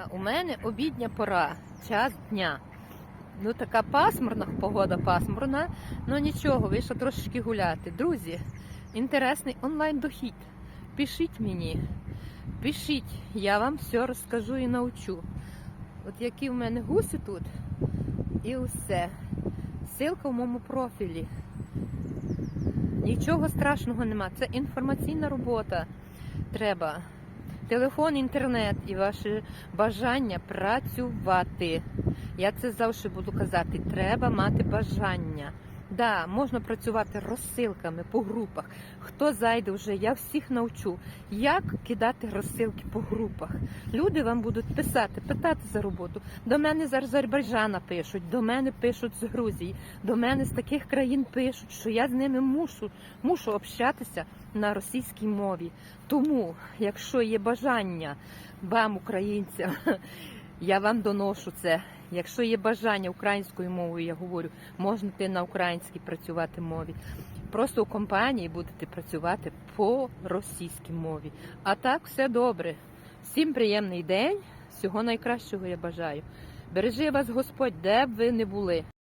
А у мене обідня пора, час дня. Ну, така пасмурна, погода пасмурна, ну нічого, вийшла трошечки гуляти. Друзі, інтересний онлайн-дохід. Пишіть мені, пишіть, я вам все розкажу і научу. От які в мене гуси тут, і усе. Ссылка в моєму профілі. Нічого страшного нема. Це інформаційна робота. Треба телефон, інтернет і ваше бажання працювати. Я це завжди буду казати. Треба мати бажання. Да, можна працювати розсилками по групах. Хто зайде вже, я всіх навчу, як кидати розсилки по групах. Люди вам будуть писати, питати за роботу. До мене з Азербайджана пишуть, до мене пишуть з Грузії, до мене з таких країн пишуть, що я з ними мушу, мушу общатися на російській мові. Тому, якщо є бажання вам, українцям, я вам доношу це. Якщо є бажання українською мовою, я говорю, можна ти на українській працювати мові. Просто у компанії будете працювати по російській мові. А так все добре. Всім приємний день. Всього найкращого я бажаю. Бережи вас Господь, де б ви не були.